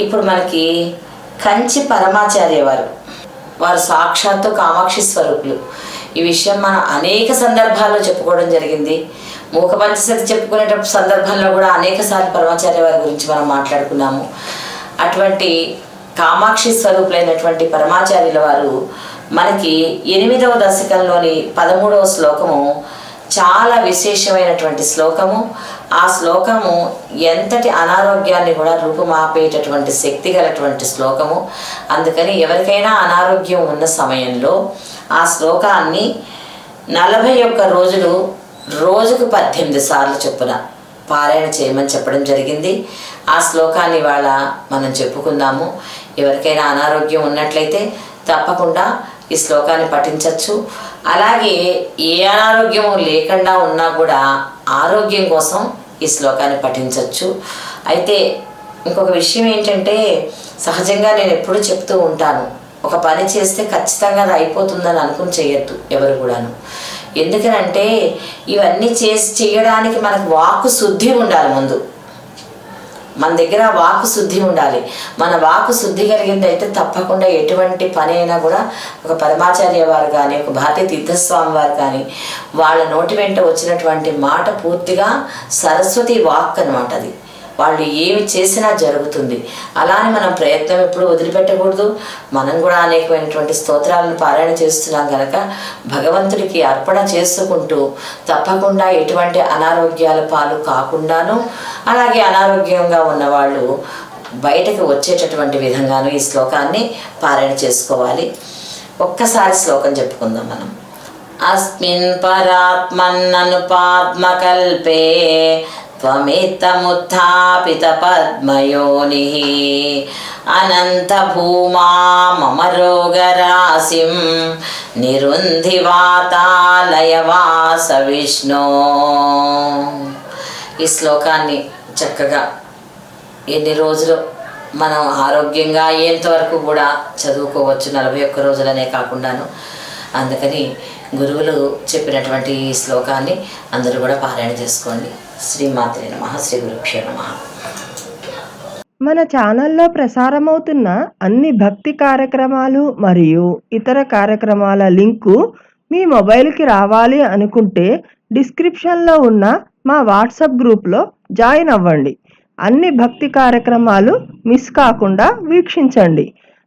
ఇప్పుడు మనకి కంచి పరమాచార్య వారు వారు సాక్షాత్తు కామాక్షి స్వరూపులు. ఈ విషయం మనం అనేక సందర్భాల్లో చెప్పుకోవడం జరిగింది. మూక పంచశతి చెప్పుకునేటప్పుడు సందర్భంలో కూడా అనేక సార్లు పరమాచార్య వారి గురించి మనం మాట్లాడుకున్నాము. అటువంటి కామాక్షి స్వరూపులైనటువంటి పరమాచార్యుల వారు మనకి ఎనిమిదవ దశకంలోని పదమూడవ శ్లోకము చాలా విశేషమైనటువంటి శ్లోకము. ఆ శ్లోకము ఎంతటి అనారోగ్యాన్ని కూడా రూపుమాపేటటువంటి శక్తి గలటువంటి శ్లోకము. అందుకని ఎవరికైనా అనారోగ్యం ఉన్న సమయంలో ఆ శ్లోకాన్ని నలభై ఒక్క రోజులు రోజుకు పద్దెనిమిది సార్లు చొప్పున పారాయణ చేయమని చెప్పడం జరిగింది. ఆ శ్లోకాన్ని ఇవాళ మనం చెప్పుకుందాము. ఎవరికైనా అనారోగ్యం ఉన్నట్లయితే తప్పకుండా ఈ శ్లోకాన్ని పఠించవచ్చు అలాగే ఏ అనారోగ్యం లేకుండా ఉన్నా కూడా ఆరోగ్యం కోసం ఈ శ్లోకాన్ని పఠించవచ్చు అయితే ఇంకొక విషయం ఏంటంటే సహజంగా నేను ఎప్పుడూ చెప్తూ ఉంటాను ఒక పని చేస్తే ఖచ్చితంగా అది అయిపోతుందని అనుకుని చేయొద్దు ఎవరు కూడాను. ఎందుకనంటే ఇవన్నీ చేసి చేయడానికి మనకు వాక్కు శుద్ధి ఉండాలి ముందు. మన దగ్గర వాక్కు శుద్ధి ఉండాలి. మన వాక్కు శుద్ధి కలిగింది అయితే తప్పకుండా ఎటువంటి పని అయినా కూడా ఒక పరమాచార్య వారు కానీ ఒక భారతీయ తీర్థస్వామి వారు కానీ వాళ్ళ నోటి వెంట వచ్చినటువంటి మాట పూర్తిగా సరస్వతి వాక్ అనమాట అది. వాళ్ళు ఏమి చేసినా జరుగుతుంది. అలానే మనం ప్రయత్నం ఎప్పుడు వదిలిపెట్టకూడదు. మనం కూడా అనేకమైనటువంటి స్తోత్రాలను పారాయణ చేస్తున్నాం కనుక భగవంతుడికి అర్పణ చేసుకుంటూ తప్పకుండా ఎటువంటి అనారోగ్యాల పాలు కాకుండాను అలాగే అనారోగ్యంగా ఉన్నవాళ్ళు బయటకు వచ్చేటటువంటి విధంగాను ఈ శ్లోకాన్ని పారాయణ చేసుకోవాలి. ఒక్కసారి శ్లోకం చెప్పుకుందాం మనం. అస్మిన్ పరాత్మన్నను పాద్మకల్పే త్వమిత్తముత్థాపిత పద్మయోని అనంత భూమా మమ రోగరాశిం నిరుంధి వాతాలయవాస విష్ణు ఈ శ్లోకాన్ని చక్కగా ఎన్ని రోజులు మనం ఆరోగ్యంగా అయ్యేంత వరకు కూడా చదువుకోవచ్చు. నలభై ఒక్క రోజులనే కాకుండాను. అందుకని గురువులు చెప్పినటువంటి ఈ శ్లోకాన్ని అందరూ కూడా పారాయణ చేసుకోండి. శ్రీమాత్రే నమ శ్రీ గురుభ్యో నమ. మన ఛానల్లో ప్రసారమవుతున్న అన్ని భక్తి కార్యక్రమాలు మరియు ఇతర కార్యక్రమాల లింకు మీ మొబైల్కి రావాలి అనుకుంటే డిస్క్రిప్షన్లో ఉన్న మా వాట్సాప్ గ్రూప్లో జాయిన్ అవ్వండి. అన్ని భక్తి కార్యక్రమాలు మిస్ కాకుండా వీక్షించండి.